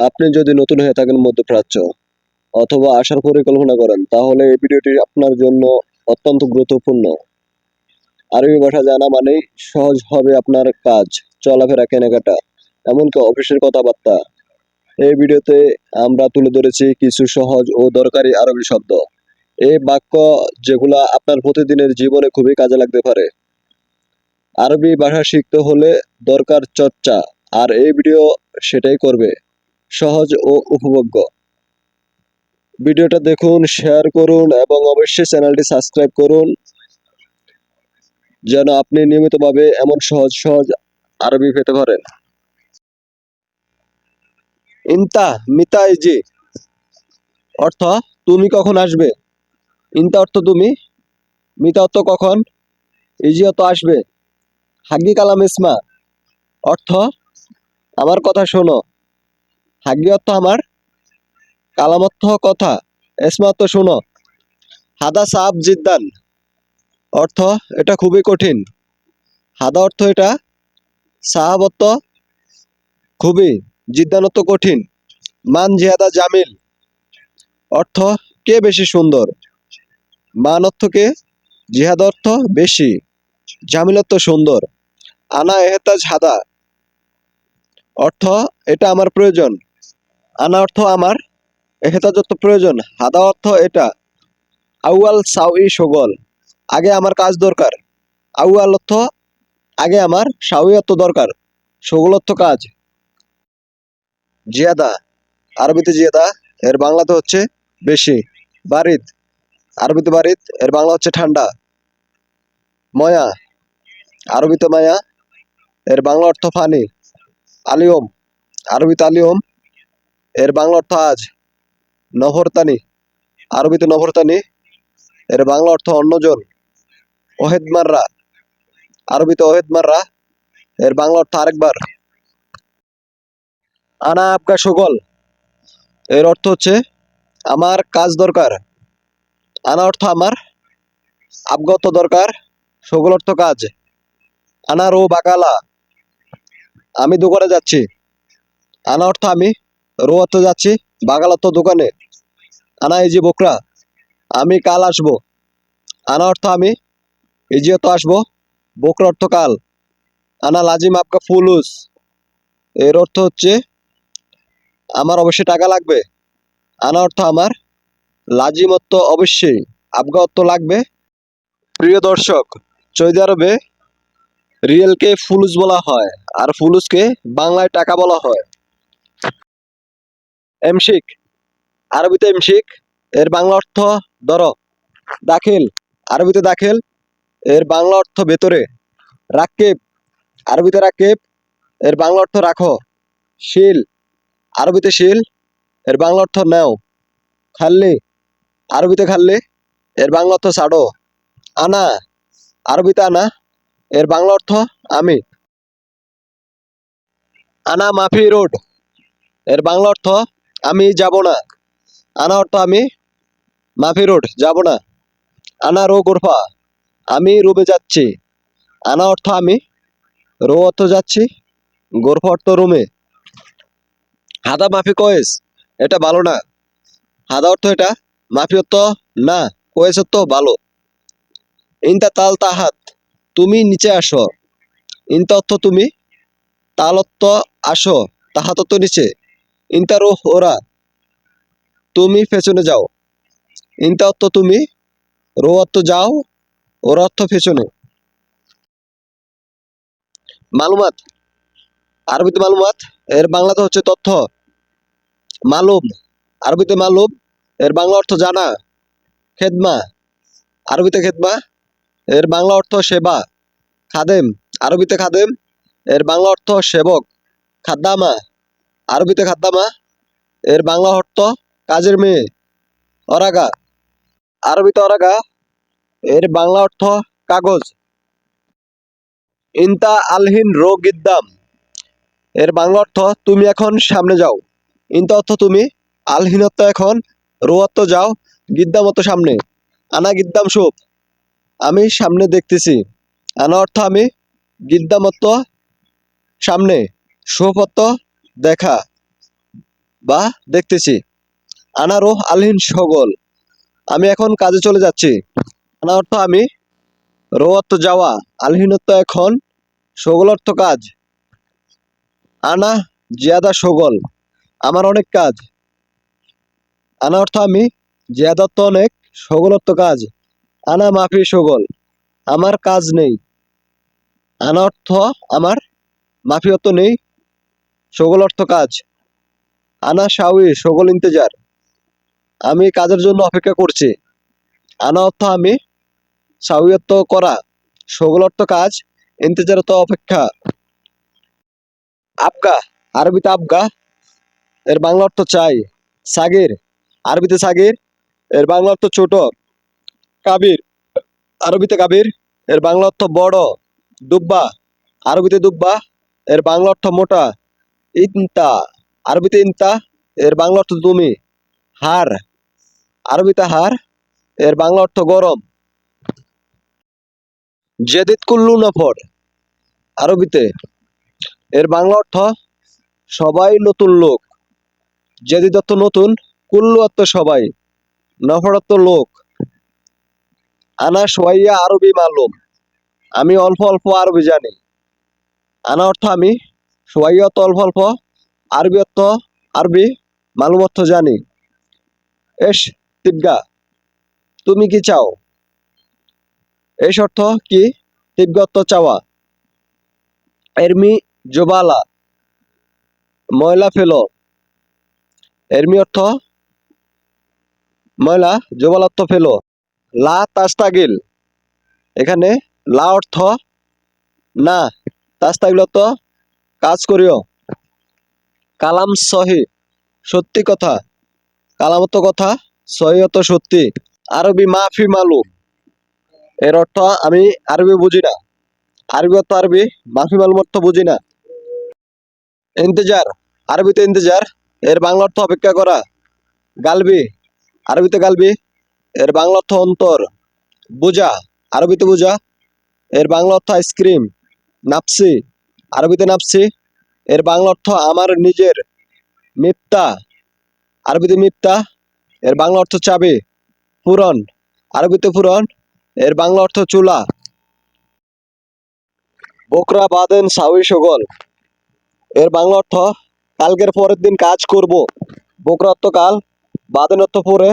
আপনি যদি নতুন হয়ে থাকেন মধ্যপ্রাচ্য অথবা আসার পরিকল্পনা করেন, তাহলে এই ভিডিওটি আপনার জন্য অত্যন্ত গুরুত্বপূর্ণ। আরবি ভাষা জানা মানেই সহজ হবে আপনার কাজ, চলাফেরা, কেনাকাটা, এমনকি অফিসের কথাবার্তা। এই ভিডিওতে আমরা তুলে ধরেছি কিছু সহজ ও দরকারি আরবি শব্দ। এই বাক্য যেগুলো আপনার প্রতিদিনের জীবনে খুবই কাজে লাগতে পারে। আরবি ভাষা শিখতে হলে দরকার চর্চা, আর এই ভিডিও সেটাই করবে। সহজ ও উপভোগ্য। ভিডিওটা দেখুন শেয়ার করুন এবং অবশ্যই চ্যানেলটি সাবস্ক্রাইব করুন, যেন আপনি নিয়মিতভাবে এমন সহজ সহজ আরবি পেতে পারেন। ইন্তা মিতা ইজি অর্থ, তুমি কখন আসবে? ইন্তা অর্থ তুমি? মিতা অর্থ কখন? ইজি অর্থ আসবে। হাগ্গি কালাম ইসমা। অর্থ, আমার কথা শোনো। হাগ্গি অর্থ আমার। কালাম অর্থ কথা। এসমা অর্থ শোনো। হাদা সাব জিদ্দান। অর্থ, এটা খুবই কঠিন। হাদা অর্থ এটা সাহাব অর্থ খুবই জিদ্দান অর্থ কঠিন। মান জিহাদা জামিল। অর্থ, কে বেশি সুন্দর? মান অর্থ কে? জিহাদ অর্থ বেশি। জামিল অর্থ সুন্দর। আনা এহতাজ হাদা। অর্থ, এটা আমার প্রয়োজন। আনা অর্থ আমার অর্থ প্রয়োজন। হাদা অর্থ এটা, আউয়াল সাউই সগল, আগে আমার কাজ দরকার। আউয়াল অর্থ, আগে আমার সাউই অর্থ দরকার, সগল অর্থ কাজ। জিয়াদা, আরবিতে জিয়াদা, এর বাংলাতে হচ্ছে বেশি, বারিদ। আরবিতে বারিদ, এর বাংলা হচ্ছে ঠান্ডা। ময়া, আরবিতে মায়া, এর বাংলা অর্থ ফানি। আলিয়ম, আরবিতে আলিয়ম এর বাংলা অর্থ আজ নহরতানি আরবিতে নভরতানি, এর বাংলা অর্থ অন্যজন ওহেদ মাররা আরবিতে ওহেদ মাররা এর বাংলা অর্থ আরেকবার। আনা আপকা সুগল, এর অর্থ হচ্ছে আমার কাজ দরকার। আনা অর্থ আমার, আবগত দরকার, সুগল অর্থ কাজ। আনা রো বাকালা, আমি দোকানে যাচ্ছি। আনা অর্থ আমি রো অর্থ যাচ্ছি, বাগাল অর্থ দোকানে। আনা ইজি বোকরা, আমি কাল আসব। আনা অর্থ আমি ইজি অর্থ আসব, বোকরা অর্থ কাল। আনা লাজিম আপকা ফুলুস এর অর্থ হচ্ছে, আমার অবশ্যই টাকা লাগবে। আনা অর্থ আমার, লাজিম অর্থ অবশ্যই আবগা অর্থ লাগবে। প্রিয় দর্শক, সৌদি আরবে রিয়েলকে ফুলুস বলা হয়, আর ফুলুসকে বাংলায় টাকা বলা হয়। এমশিক আরবিতে এমশিক এর বাংলা অর্থ ধর দাখিল। আরবিতে দাখিল, এর বাংলা অর্থ ভেতরে। রাকেব আরবিতে রাকেব এর বাংলা অর্থ রাখো। শিল, আরবিতে শিল, এর বাংলা অর্থ নেও। খাল্লি, আরবিতে খাল্লি, এর বাংলা অর্থ ছাড়ো। আনা, আরবিতে আনা, এর বাংলা অর্থ আমি। আনা মাফি রোড, এর বাংলা অর্থ আমি যাব না। আনা অর্থ আমি মাফি রোড যাব না। আনা রো গোরফা, আমি রুমে যাচ্ছি। আনা অর্থ আমি রো অর্থ যাচ্ছি, গোরফা অর্থ রুমে। হাদা মাফি কয়েস, এটা ভালো না। হাদা অর্থ এটা, মাফি অর্থ না, কয়েস অর্থ ভালো। ইনতা তাল তাহাত তুমি নিচে আসো। ইনতা অর্থ তুমি, তাল অর্থ আসো তাহাত অর্থ নিচে। ইনতা রোহ ওরা, তুমি পেছনে যাও। ইনতা অর্থ তুমি, রো অর্থ যাও, ওর অর্থ পেছনে। মালুমাত, আরবিতে মালুমাত, এর বাংলাতে হচ্ছে তথ্য। মালুম, আরবিতে মালুম, এর বাংলা অর্থ জানা। খেদমা, আরবিতে খেদমা, এর বাংলা অর্থ সেবা। খাদেম, আরবিতে খাদেম, এর বাংলা অর্থ সেবক। খাদ্দামা আরবিতে খাদ্দামা। এর বাংলা অর্থ কাজের মেয়ে, অরাগা। আরবিতে অরাগা, এর বাংলা অর্থ কাগজ। ইন্তা আলহিন রো গিদ্দাম এর বাংলা অর্থ তুমি এখন সামনে যাও। ইনতা অর্থ তুমি আলহিন অর্থ এখন রো অর্থ যাও, গিদ্দাম অর্থ সামনে। আনা গিদ্দাম সুপ আমি সামনে দেখতেছি। আনা অর্থ আমি গিদ্দাম অর্থ সামনে। সুপ অর্থ দেখা বা দেখতেছি। আনারও আলহীন সগল আমি এখন কাজে চলে যাচ্ছি। আনা অর্থ আমি রো অর্থ যাওয়া আলহীনত্ব এখন সগল অর্থ কাজ। আনা জিয়াদা সগল আমার অনেক কাজ। আনা অর্থ আমি, জিয়াদা অর্থ অনেক সগল অর্থ কাজ। আনা মাফি সগল আমার কাজ নেই। আনা অর্থ আমার মাফি অর্থ নেই সগল অর্থ কাজ। আনা সাউই সগল ইন্তেজার। আমি কাজের জন্য অপেক্ষা করছি। আনা অর্থ আমি সাউই অর্থ করা। সগল অর্থ কাজ, ইন্তেজার অর্থ অপেক্ষা। আবগা, আরবিতে আবগা, এর বাংলা অর্থ চাই। সাগির, আরবিতে সাগির, এর বাংলা অর্থ ছোট। কাবির, আরবিতে কাবির, এর বাংলা অর্থ বড়। দুব্বা, আরবিতে দুব্বা, এর বাংলা অর্থ মোটা। ইনতা, আরবিতে ইনতা, এর বাংলা অর্থ তুমি হার। আরবিতে হার, এর বাংলা অর্থ গরম। জেদিদ কুল্লু নফর, আরবিতে। এর বাংলা অর্থ, সবাই নতুন লোক। জেদিদ অর্থ নতুন, কুল্লু অর্থ সবাই, নফর অর্থ লোক। আনা সোয়াইয়া আরবি মালুম, আমি অল্প অল্প আরবি জানি। আনা অর্থ আমি সোয়াইয়া অর্থ অল্প অল্প আরবি অর্থ, আরবি মালুম অর্থ জানি। এস তিবগা তুমি কি চাও? এস অর্থ কি? তিবগা অর্থ চাওয়া। এরমি জোবালা। ময়লা ফেলো। এরমি অর্থ, ময়লা, জোবাল অর্থ ফেলো। লা তাস্তাগিল। এখানে লা অর্থ না, তাস্তাগিল অর্থ কাজ করিও। কালাম সহি, সত্যি কথা। কালামত কথা সহি অর্থ সত্যি। আরবি মাফি মালুম এর অর্থ আমি আরবি বুঝি না। আরবি অর্থ আরবি, মাফি মালুম অর্থ বুঝি না। ইন্তেজার, আরবিতে ইন্তেজার, এর বাংলা অর্থ অপেক্ষা করা। গালবি, আরবিতে গালবি, এর বাংলা অর্থ অন্তর। বুঝা, আরবিতে বুঝা, এর বাংলা অর্থ আইসক্রিম। নাপসি আরবিতে নাপসি এর বাংলা অর্থ আমার নিজের মিপ্তা। আরবিতে মিপ্তা, এর বাংলা অর্থ চাবি পুরন আরবিতে পুরন এর বাংলা অর্থ চুলা। বোকরা, বাদেন সাউই সগল। এর বাংলা অর্থ, কালকের পরের দিন কাজ করব। বোকরা অর্থ কাল, বাদেন অর্থ পরে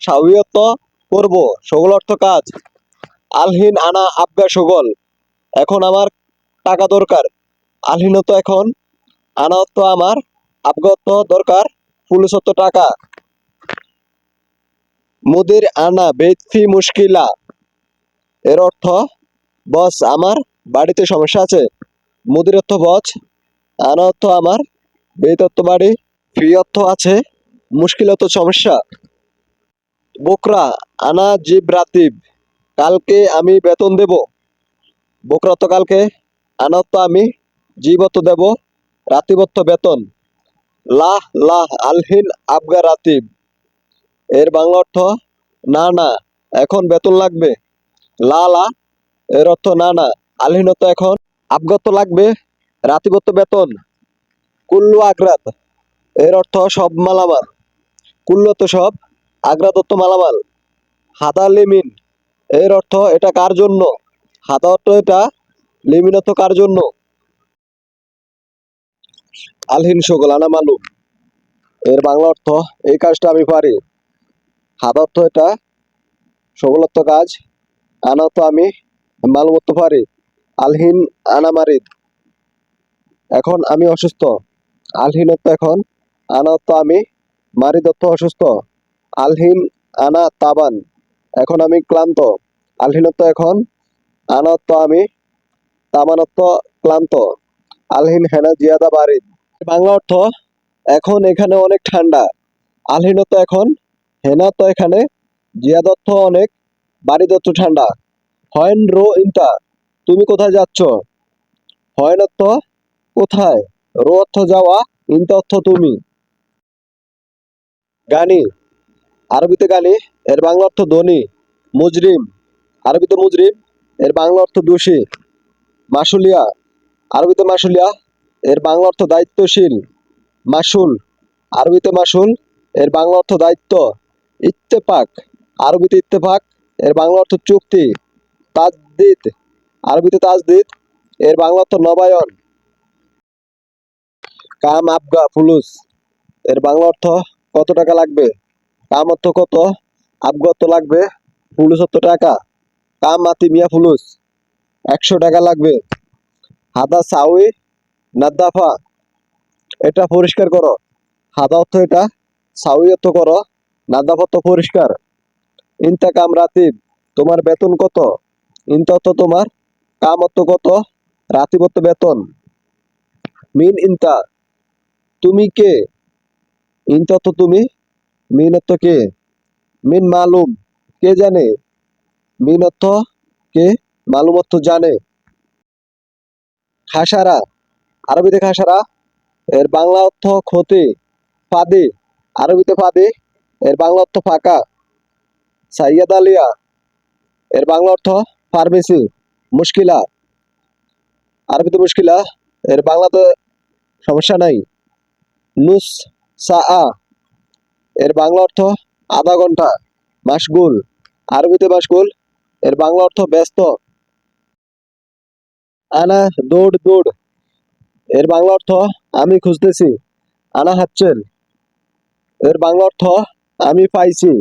সাউই অর্থ করব। সগল অর্থ কাজ। আলহিন আনা আবগা সগল। এখন আমার টাকা দরকার। আলহিন অর্থ এখন আনা অর্থ আমার আবগা অর্থ দরকার পুলিশ অর্থ টাকা। মুদির আনা বেতফি মুশকিলা। এর অর্থ, বস, আমার বাড়িতে সমস্যা আছে। মুদির অর্থ বস আনা অর্থ আমার বেত অর্থ বাড়ি ফি অর্থ আছে মুশকিল অর্থ সমস্যা। বোকরা, আনা জিব রাতিব, কালকে আমি বেতন দেব। বোকরা অর্থ কালকে আনা অর্থ আমি জীব অর্থ দেব রাতিব অর্থ বেতন। লাহ লাহ আলহিন আবগা রাতিব। এর বাংলা অর্থ, না না, এখন বেতন লাগবে। লা লা, এর অর্থ, না না আলহিন অর্থ এখন আবগত লাগবে, রাতিবত্ত বেতন। কুল্লু আগ্রাত, এর অর্থ, সব মালামাল। কুল্লু তো সব আগ্রাত অর্থ মালামাল। হাদা লিমিন, এর অর্থ, এটা কার জন্য? হাতা অর্থ, এটা লিমিন অর্থ কার জন্য? আলহিন সকল আনা মালুম এর বাংলা অর্থ, এই কাজটা আমি পারি। হাদা অর্থ এটা সকল কাজ আনা অর্থ আমি মালুম অর্থ পারি। আলহিন আনা মারিদ। এখন আমি অসুস্থ। আলহিন অর্থ এখন আনা অর্থ আমি, মারিদ অর্থ অসুস্থ। আলহীন আনা তাবান। এখন আমি ক্লান্ত। আলহিন অর্থ এখন আনা অর্থ আমি তামানত্ব ক্লান্ত। আলহিন হেনা জিয়াদা বারিদ বাংলা অর্থ, এখন এখানে অনেক ঠান্ডা। আলহিন অর্থ এখন, হেনা অর্থ এখানে জিয়াদ অর্থ অনেক বারিদ অর্থ ঠান্ডা। হয়েন রো ইন্তা, তুমি কোথায় যাচ্ছ? হয়েন অর্থ কোথায়? রো অর্থ যাওয়া, ইন্তা অর্থ তুমি। গানি, আরবিতে গানি, এর বাংলা অর্থ ধনী, মুজরিম। আরবিতে মুজরিম, এর বাংলা অর্থ দোষী। মাসুলিয়া আরবিতে মাসুলিয়া, এর বাংলা অর্থ দায়িত্বশীল। মাসুল, আরবিতে মাসুল, এর বাংলা অর্থ দায়িত্ব। ইত্তেফাক, আরবিতে ইত্তেফাক, এর বাংলা অর্থ চুক্তি। তাজদিদ, আরবিতে তাজদিদ, এর বাংলা অর্থ নবায়ন। কাম আবগা ফুলুস, এর বাংলা অর্থ কত টাকা লাগবে? কাম অর্থ কত? আবগা অর্থ লাগবে ফুলুস অর্থ টাকা। কাম মাতি মিয়া ফুলুস, একশো টাকা লাগবে। হাদা সাউই নাদ্দাফা। এটা পরিষ্কার করো। হাদা অর্থ এটা, সাউই অর্থ করো, নাদ্দাফা অর্থ পরিষ্কার। ইনতা কাম রাতিব, তোমার বেতন কত? ইনতা অর্থ তোমার কাম অর্থ কত? রাতিব অর্থ বেতন। মিন ইনতা, তুমি কে? ইনতা অর্থ তুমি, মিন অর্থ কে? মিন মালুম, কে জানে? মিন অর্থ কে? মালুম অর্থ জানে। খাসারা, আরবিতে খাসারা, এর বাংলা অর্থ ক্ষতি, ফাদি, আরবিতে ফাদি, এর বাংলা অর্থ ফাঁকা, সাইয়াদ আলিয়া, এর বাংলা অর্থ ফার্মেসি, মুশকিলা, আরবিতে মুশকিলা, এর বাংলাতে সমস্যা নাই, নুস সা এর বাংলা অর্থ আধা ঘণ্টা মাসগুল আরবিতে মাসগুল এর বাংলা অর্থ ব্যস্ত আনা দৌড় দৌড়। এর বাংলা অর্থ আমি খুঁজতেছি, আনা হাচ্ছেন এর বাংলা অর্থ আমি পাইছি,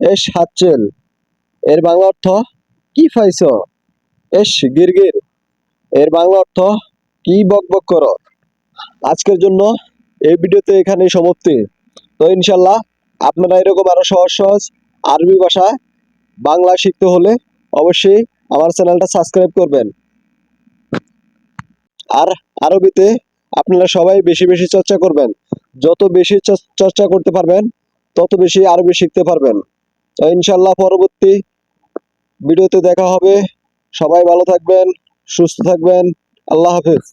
এস হাচ্ছেন এর বাংলা অর্থ কি পাইছ, এস গিরগির। এর বাংলা অর্থ কি বক বক করো। আজকের জন্য এই ভিডিওতে এখানে সমাপ্তি। তো ইনশাল্লাহ আপনারা এরকম আরও সহজ সহজ আরবি ভাষা বাংলা শিখতে হলে অবশ্যই আমার চ্যানেলটা সাবস্ক্রাইব করবেন। আর আরবিতে আপনারা সবাই বেশি বেশি চর্চা করবেন। যত বেশি চর্চা করতে পারবেন, তত বেশি আরবি শিখতে পারবেন। তো ইনশাল্লাহ পরবর্তী ভিডিওতে দেখা হবে। সবাই ভালো থাকবেন, সুস্থ থাকবেন। আল্লাহ হাফেজ।